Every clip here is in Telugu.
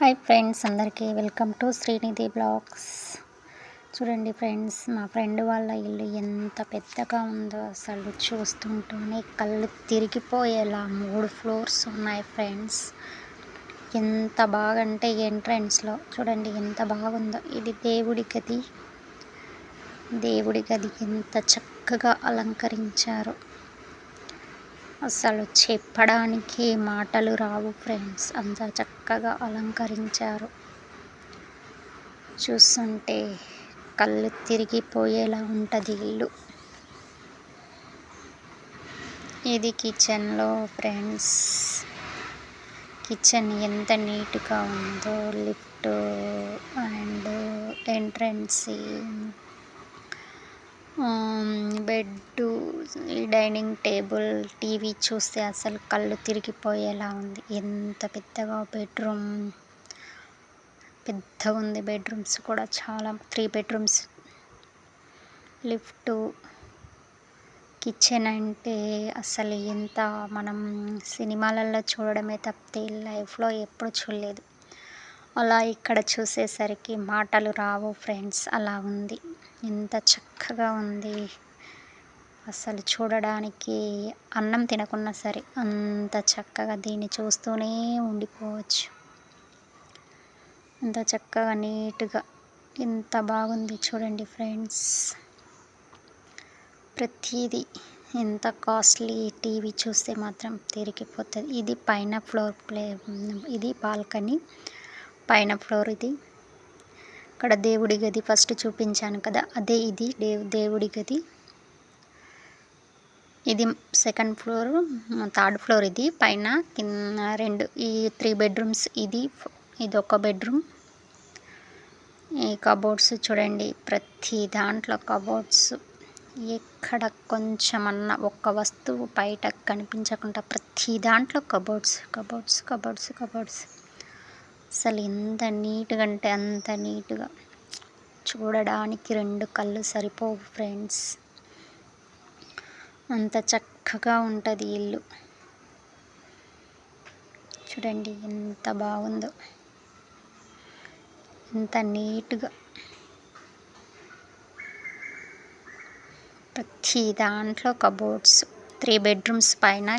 హాయ్ ఫ్రెండ్స్ అందరికీ వెల్కమ్ టు శ్రీనిధి బ్లాగ్స్. చూడండి ఫ్రెండ్స్ మా ఫ్రెండ్ వాళ్ళ ఇల్లు ఎంత పెద్దగా ఉందో అసలు చూస్తుంటూనే కళ్ళు తిరిగిపోయేలా మూడు ఫ్లోర్స్ ఉన్నాయి ఫ్రెండ్స్. ఎంత బాగంటే ఎంట్రన్స్లో చూడండి ఎంత బాగుందో. ఇది దేవుడి గది. దేవుడి గది ఎంత చక్కగా అలంకరించారు. అసలు చెప్పడానికి మాటలు రావు ఫ్రెండ్స్. అంత చక్కగా అలంకరించారు. చూస్తుంటే కళ్ళు తిరిగిపోయేలా ఉంటుంది ఇల్లు. ఇది కిచెన్లో ఫ్రెండ్స్. కిచెన్ ఎంత నీట్గా ఉందో లిఫ్ట్ అండ్ ఎంట్రన్స్ బెడ్ ఈ డైనింగ్ టేబుల్ టీవీ చూస్తే అసలు కళ్ళు తిరిగిపోయేలా ఉంది. ఎంత పెద్దగా బెడ్రూమ్. పెద్దగా ఉంది బెడ్రూమ్స్ కూడా చాలా. Three bedrooms. లిఫ్ట్ కిచెన్ అంటే అసలు ఎంత మనం సినిమాలలో చూడడమే తప్పితే లైఫ్లో ఎప్పుడు చూడలేదు. అలా ఇక్కడ చూసేసరికి మాటలు రావు ఫ్రెండ్స్ అలా ఉంది. ఎంత చక్కగా ఉంది. అసలు చూడడానికి అన్నం తినకున్నా సరే అంత చక్కగా దీన్ని చూస్తూనే ఉండిపోవచ్చు. అంత చక్కగా నీట్గా ఎంత బాగుంది చూడండి ఫ్రెండ్స్. ప్రతిదీ ఎంత కాస్ట్లీ టీవీ చూస్తే మాత్రం తిరిగిపోతుంది. ఇది పైన ఫ్లోర్ ప్లే ఇది బాల్కనీ. పైన ఫ్లోర్ ఇది. ఇక్కడ దేవుడి గది ఫస్ట్ చూపించాను కదా అదే ఇది దేవుడి గది. ఇది సెకండ్ ఫ్లోర్ థర్డ్ ఫ్లోర్ ఇది. పైన కింద రెండు ఈ త్రీ బెడ్రూమ్స్ ఇది ఇది ఒక బెడ్రూమ్. ఈ కబోర్డ్స్ చూడండి ప్రతి దాంట్లో కబోర్డ్స్. ఎక్కడ కొంచెమన్నా ఒక్క వస్తువు బయట కనిపించకుండా ప్రతి దాంట్లో కబోర్డ్స్ కబోర్డ్స్ కబోర్డ్స్ కబోర్డ్స్. అసలు ఎంత నీట్గా అంటే అంత నీట్గా. చూడడానికి రెండు కళ్ళు సరిపోవు ఫ్రెండ్స్. అంత చక్కగా ఉంటుంది ఇల్లు. చూడండి ఎంత బాగుందో. ఎంత నీట్గా. ప్రతి దాంట్లో కబోర్డ్స్ త్రీ బెడ్రూమ్స్ పైన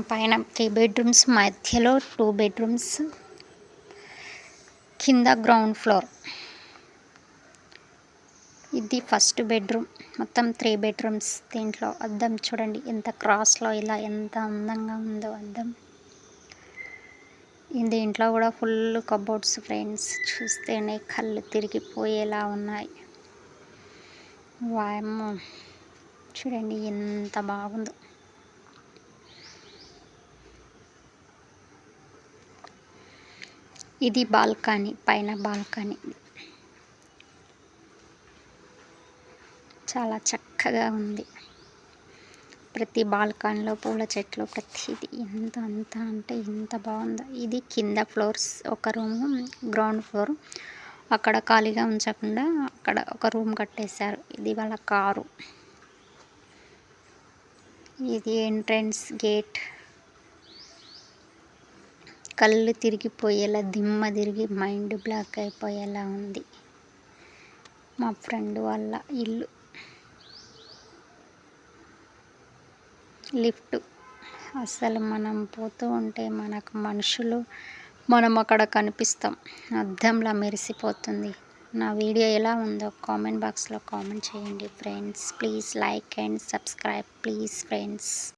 పైన త్రీ బెడ్రూమ్స్ మధ్యలో టూ బెడ్రూమ్స్ కింద గ్రౌండ్ ఫ్లోర్. ఇది ఫస్ట్ బెడ్రూమ్. మొత్తం త్రీ బెడ్రూమ్స్ దీంట్లో. అద్దం చూడండి ఎంత క్రాస్లో ఇలా ఎంత అందంగా ఉందో అద్దం. దీంట్లో కూడా ఫుల్ కబోర్డ్స్ ఫ్రెండ్స్. చూస్తేనే కళ్ళు తిరిగిపోయేలా ఉన్నాయి. వాయమ్మ చూడండి ఎంత బాగుందో. ఇది బాల్కనీ పైన బాల్కనీ. చాలా చక్కగా ఉంది. ప్రతి బాల్కనీలో పూల చెట్లు ప్రతిదీ ఎంత అంత అంటే ఎంత బాగుందో. ఇది కింద ఫ్లోర్స్ ఒక రూమ్ గ్రౌండ్ ఫ్లోర్. అక్కడ ఖాళీగా ఉంచకుండా అక్కడ ఒక రూమ్ కట్టేశారు. ఇది వాళ్ళ కారు. ఇది ఎంట్రన్స్ గేట్. కళ్ళు తిరిగిపోయేలా దిమ్మ తిరిగి మైండ్ బ్లాక్ అయిపోయేలా ఉంది. మా ఫ్రెండ్ వాళ్ళ ఇల్లు. లిఫ్ట్. అసలు మనం పోతూ ఉంటే మనకు మనుషులు మనం అక్కడ కనిపిస్తాం. అద్దంలా మెరిసిపోతుంది. నా వీడియో ఎలా ఉందో కామెంట్ బాక్స్లో కామెంట్ చేయండి friends. Please like and subscribe please friends.